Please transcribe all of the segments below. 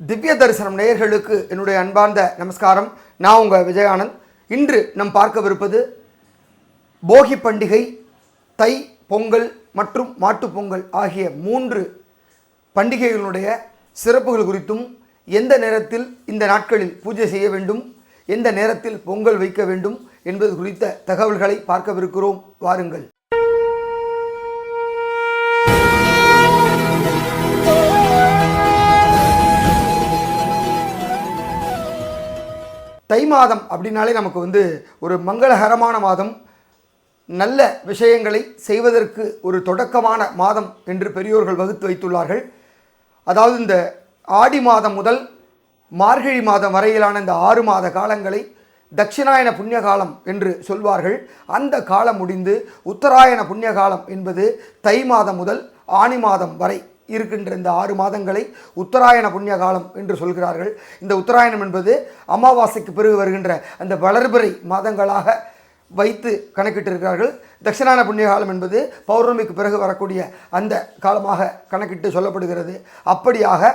திவ்ய தரிசனம் நேயர்களுக்கு என்னுடைய அன்பார்ந்த நமஸ்காரம். நான் உங்கள் விஜயானந்த். இன்று நம் பார்க்கவிருப்பது போகி பண்டிகை தை பொங்கல் மற்றும் மாட்டுப் பொங்கல் ஆகிய மூன்று பண்டிகைகளுடைய சிறப்புகள் குறித்தும் எந்த நேரத்தில் இந்த நாட்களில் பூஜை செய்ய வேண்டும் எந்த நேரத்தில் பொங்கல் வைக்க வேண்டும் என்பது குறித்த தகவல்களை பார்க்கவிருக்கிறோம். வாருங்கள். தை மாதம் அப்படின்னாலே நமக்கு வந்து ஒரு மங்களகரமான மாதம். நல்ல விஷயங்களை செய்வதற்கு ஒரு தொடக்கமான மாதம் என்று பெரியோர்கள் வகுத்து வைத்துள்ளார்கள். அதாவது இந்த ஆடி மாதம் முதல் மார்கழி மாதம் வரையிலான இந்த ஆறு மாத காலங்களை தட்சிணாயன புண்ணிய காலம் என்று சொல்வார்கள். அந்த காலம் முடிந்து உத்தராயண புண்ணிய காலம் என்பது தை மாதம் முதல் ஆணி மாதம் வரை இருக்கின்ற இந்த ஆறு மாதங்களை உத்தராயண புண்ணிய காலம் என்று சொல்கிறார்கள். இந்த உத்தராயணம் என்பது அமாவாசைக்கு பிறகு வருகின்ற அந்த வளர்பிறை மாதங்களாக வைத்து கணக்கிட்டிருக்கிறார்கள். தட்சிணான புண்ணிய காலம் என்பது பௌர்ணமிக்கு பிறகு வரக்கூடிய அந்த காலமாக கணக்கிட்டு சொல்லப்படுகிறது. அப்படியாக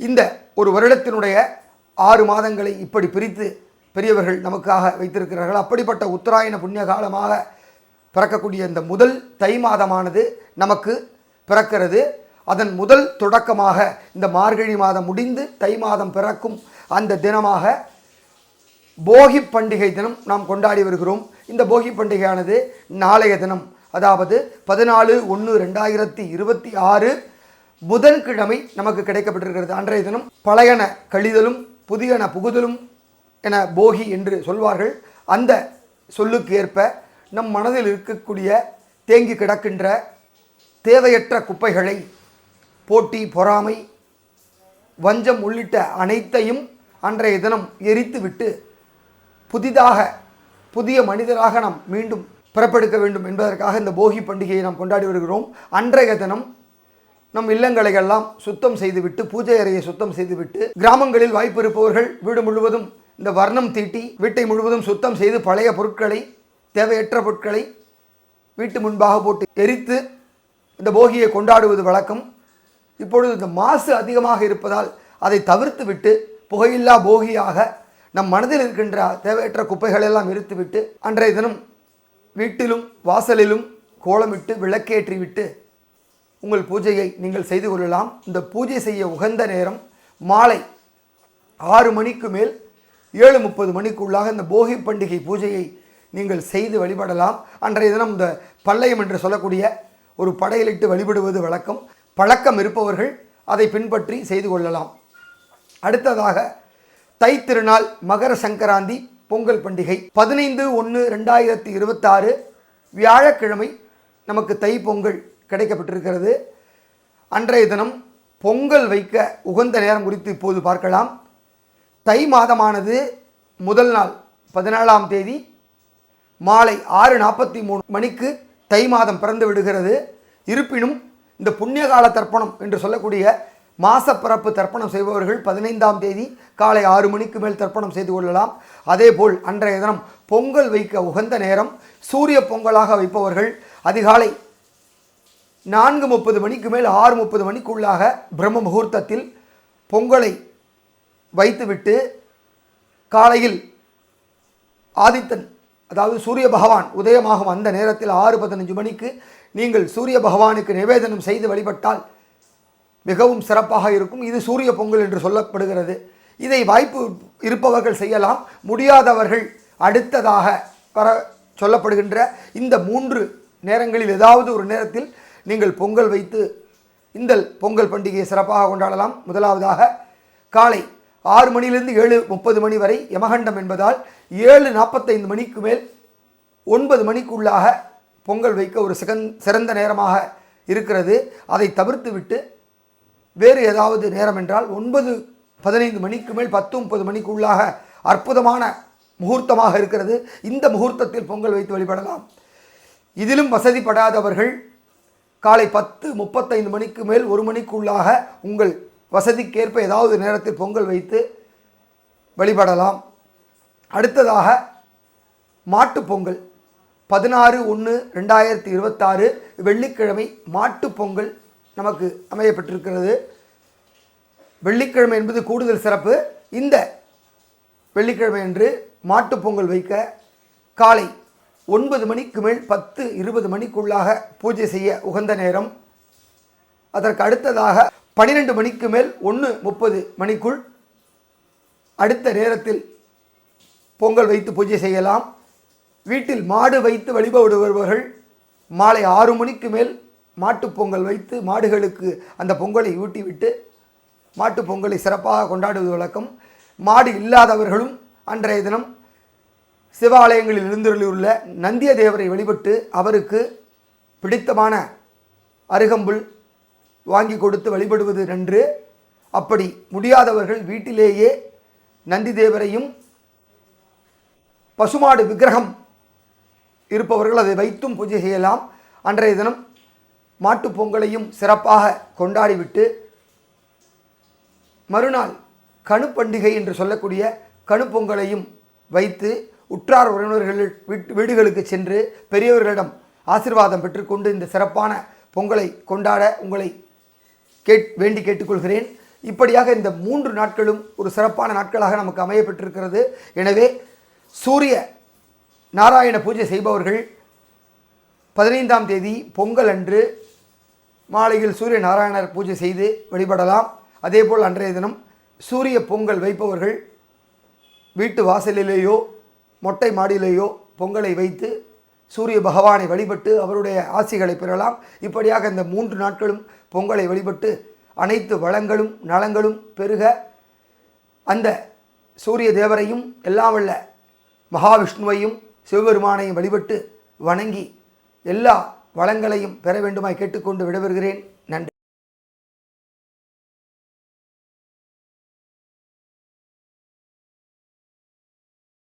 இந்த ஒரு வருடத்தினுடைய ஆறு மாதங்களை இப்படி பிரித்து பெரியவர்கள் நமக்காக வைத்திருக்கிறார்கள். அப்படிப்பட்ட உத்தராயண புண்ணிய காலமாக பிறக்கக்கூடிய இந்த முதல் தை மாதமானது நமக்கு பிறக்கிறது. அதன் முதல் தொடக்கமாக இந்த மார்கழி மாதம் முடிந்து தை மாதம் பிறக்கும் அந்த தினமாக போகி பண்டிகை தினம் நாம் கொண்டாடி வருகிறோம். இந்த போகி பண்டிகையானது நாளைய தினம் அதாவது பதினாலு ஒன்று ரெண்டாயிரத்தி இருபத்தி ஆறு புதன்கிழமை நமக்கு கிடைக்கப்பட்டிருக்கிறது. அன்றைய தினம் பழையன கழிதலும் புதியன புகுதலும் என போகி என்று சொல்வார்கள். அந்த சொல்லுக்கு ஏற்ப நம் மனதில் இருக்கக்கூடிய தேங்கி கிடக்கின்ற தேவையற்ற குப்பைகளை போட்டி பொறாமை வஞ்சம் உள்ளிட்ட அனைத்தையும் அன்றைய தினம் எரித்துவிட்டு புதிதாக புதிய மனிதராக நாம் மீண்டும் பிறப்பெடுக்க வேண்டும் என்பதற்காக இந்த போகி பண்டிகையை நாம் கொண்டாடி வருகிறோம். அன்றைய தினம் நம் இல்லங்களை எல்லாம் சுத்தம் செய்துவிட்டு பூஜை அறையை சுத்தம் செய்துவிட்டு கிராமங்களில் வாய்ப்பு இருப்பவர்கள் வீடு முழுவதும் இந்த வர்ணம் தீட்டி வீட்டை முழுவதும் சுத்தம் செய்து பழைய பொருட்களை தேவையற்ற பொருட்களை வீட்டு முன்பாக போட்டு எரித்து இந்த போகியை கொண்டாடுவது வழக்கம். இப்பொழுது இந்த மாசு அதிகமாக இருப்பதால் அதை தவிர்த்து விட்டு புகையில்லா போகியாக நம் மனதில் இருக்கின்ற தேவையற்ற குப்பைகளெல்லாம் இருத்துவிட்டு அன்றைய தினம் வீட்டிலும் வாசலிலும் கோலமிட்டு விளக்கேற்றி விட்டு உங்கள் பூஜையை நீங்கள் செய்து கொள்ளலாம். இந்த பூஜை செய்ய உகந்த நேரம் மாலை ஆறு மணிக்கு மேல் ஏழு முப்பது மணிக்குள்ளாக இந்த போகி பண்டிகை பூஜையை நீங்கள் செய்து வழிபடலாம். அன்றைய தினம் இந்த பல்லயம் என்று சொல்லக்கூடிய ஒரு படையலிட்டு வழிபடுவது வழக்கம். பழக்கம் இருப்பவர்கள் அதை பின்பற்றி செய்து கொள்ளலாம். அடுத்ததாக தை திருநாள் மகர சங்கராந்தி பொங்கல் பண்டிகை. பதினைந்து ஒன்று ரெண்டாயிரத்தி இருபத்தாறு வியாழக்கிழமை நமக்கு தை பொங்கல் கிடைக்கப்பட்டிருக்கிறது. அன்றைய தினம் பொங்கல் வைக்க உகந்த நேரம் குறித்து இப்போது பார்க்கலாம். தை மாதமானது முதல் நாள் பதினேழாம் தேதி மாலை ஆறு நாற்பத்தி மூணு மணிக்கு தை மாதம் பிறந்து விடுகிறது. இருப்பினும் இந்த புண்ணிய கால தர்ப்பணம் என்று சொல்லக்கூடிய மாசப்பிறப்பு தர்ப்பணம் செய்பவர்கள் பதினைந்தாம் தேதி காலை ஆறு மணிக்கு மேல் தர்ப்பணம் செய்து கொள்ளலாம். அதேபோல் அன்றைய தினம் பொங்கல் வைக்க உகந்த நேரம் சூரிய பொங்கலாக வைப்பவர்கள் அதிகாலை நான்கு முப்பது மணிக்கு மேல் ஆறு முப்பது மணிக்குள்ளாக பிரம்ம முகூர்த்தத்தில் பொங்கலை வைத்துவிட்டு காலையில் ஆதித்தன் அதாவது சூரிய பகவான் உதயமாகும் அந்த நேரத்தில் ஆறு பதினஞ்சு மணிக்கு நீங்கள் சூரிய பகவானுக்கு நிவேதனம் செய்து வழிபட்டால் மிகவும் சிறப்பாக இருக்கும். இது சூரிய பொங்கல் என்று சொல்லப்படுகிறது. இதை வாய்ப்பு இருப்பவர்கள் செய்யலாம். முடியாதவர்கள் அடுத்ததாக வர சொல்லப்படுகின்ற இந்த மூன்று நேரங்களில் ஏதாவது ஒரு நேரத்தில் நீங்கள் பொங்கல் வைத்து இந்த பொங்கல் பண்டிகையை சிறப்பாக கொண்டாடலாம். முதலாவதாக காலை ஆறு மணியிலிருந்து ஏழு முப்பது மணி வரை யமகண்டம் என்பதால் ஏழு நாற்பத்தைந்து மணிக்கு மேல் ஒன்பது மணிக்குள்ளாக பொங்கல் வைக்க ஒரு சிகந் சிறந்த நேரமாக இருக்கிறது. அதை தவிர்த்து விட்டு வேறு ஏதாவது நேரம் என்றால் ஒன்பது பதினைந்து மணிக்கு மேல் பத்து முப்பது மணிக்குள்ளாக அற்புதமான முகூர்த்தமாக இருக்கிறது. இந்த முகூர்த்தத்தில் பொங்கல் வைத்து வழிபடலாம். இதிலும் வசதிப்படாதவர்கள் காலை பத்து முப்பத்தைந்து மணிக்கு மேல் ஒரு மணிக்குள்ளாக உங்கள் வசதிக்கேற்ப ஏதாவது நேரத்தில் பொங்கல் வைத்து வழிபடலாம். அடுத்ததாக மாட்டுப் பொங்கல். பதினாறு ஒன்று ரெண்டாயிரத்தி இருபத்தாறு வெள்ளிக்கிழமை மாட்டுப்பொங்கல் நமக்கு அமையப்பட்டிருக்கிறது. வெள்ளிக்கிழமை என்பது கூடுதல் சிறப்பு. இந்த வெள்ளிக்கிழமை அன்று மாட்டுப் பொங்கல் வைக்க காலை ஒன்பது மணிக்கு மேல் பத்து இருபது மணிக்குள்ளாக பூஜை செய்ய உகந்த நேரம். அதற்கு அடுத்ததாக பன்னிரெண்டு மணிக்கு மேல் ஒன்று முப்பது மணிக்குள் அடுத்த நேரத்தில் பொங்கல் வைத்து பூஜை செய்யலாம். வீட்டில் மாடு வைத்து வழிபாடு வருபவர்கள் மாலை ஆறு மணிக்கு மேல் மாட்டுப் பொங்கல் வைத்து மாடுகளுக்கு அந்த பொங்கலை ஊட்டிவிட்டு மாட்டுப் பொங்கலை சிறப்பாக கொண்டாடுவது வழக்கம். மாடு இல்லாதவர்களும் அன்றைய தினம் சிவாலயங்களில் இருந்துள்ள நந்திய தேவரை வழிபட்டு அவருக்கு பிடித்தமான அருகம்புல் வாங்கி கொடுத்து வழிபடுவது நன்று. அப்படி முடியாதவர்கள் வீட்டிலேயே நந்தி தேவரையும் பசுமாடு விக்கிரகம் இருப்பவர்கள் அதை வைத்தும் பூஜை செய்யலாம். அன்றைய தினம் மாட்டுப் பொங்கலையும் சிறப்பாக கொண்டாடிவிட்டு மறுநாள் கணு பண்டிகை என்று சொல்லக்கூடிய கணு பொங்கலையும் வைத்து உற்றார் உறவினர்கள் வீட்டு வீடுகளுக்கு சென்று பெரியவர்களிடம் ஆசிர்வாதம் பெற்றுக்கொண்டு இந்த சிறப்பான பொங்கலை கொண்டாட உங்களை கேட் வேண்டி கேட்டுக்கொள்கிறேன். இப்படியாக இந்த மூன்று நாட்களும் ஒரு சிறப்பான நாட்களாக நமக்கு அமைய பெற்றிருக்கிறது எனவே சூரிய நாராயண பூஜை செய்பவர்கள் பதினைந்தாம் தேதி பொங்கல் அன்று மாலையில் சூரிய நாராயணர் பூஜை செய்து வழிபடலாம். அதேபோல் அன்றைய தினம் சூரிய பொங்கல் வைப்பவர்கள் வீட்டு வாசலிலேயோ மொட்டை மாடியிலேயோ பொங்கலை வைத்து சூரிய பகவானை வழிபட்டு அவருடைய ஆசிகளை பெறலாம். இப்படியாக இந்த மூன்று நாட்களும் பொங்கலை வழிபட்டு அனைத்து வளங்களும் நலங்களும் பெருக அந்த சூரிய தேவரையும் எல்லாம் உள்ள மகாவிஷ்ணுவையும் சிவபெருமானையும் வழிபட்டு வணங்கி எல்லா வளங்களையும் பெற வேண்டுமாய் கேட்டுக்கொண்டு விடைபெறுகிறேன்.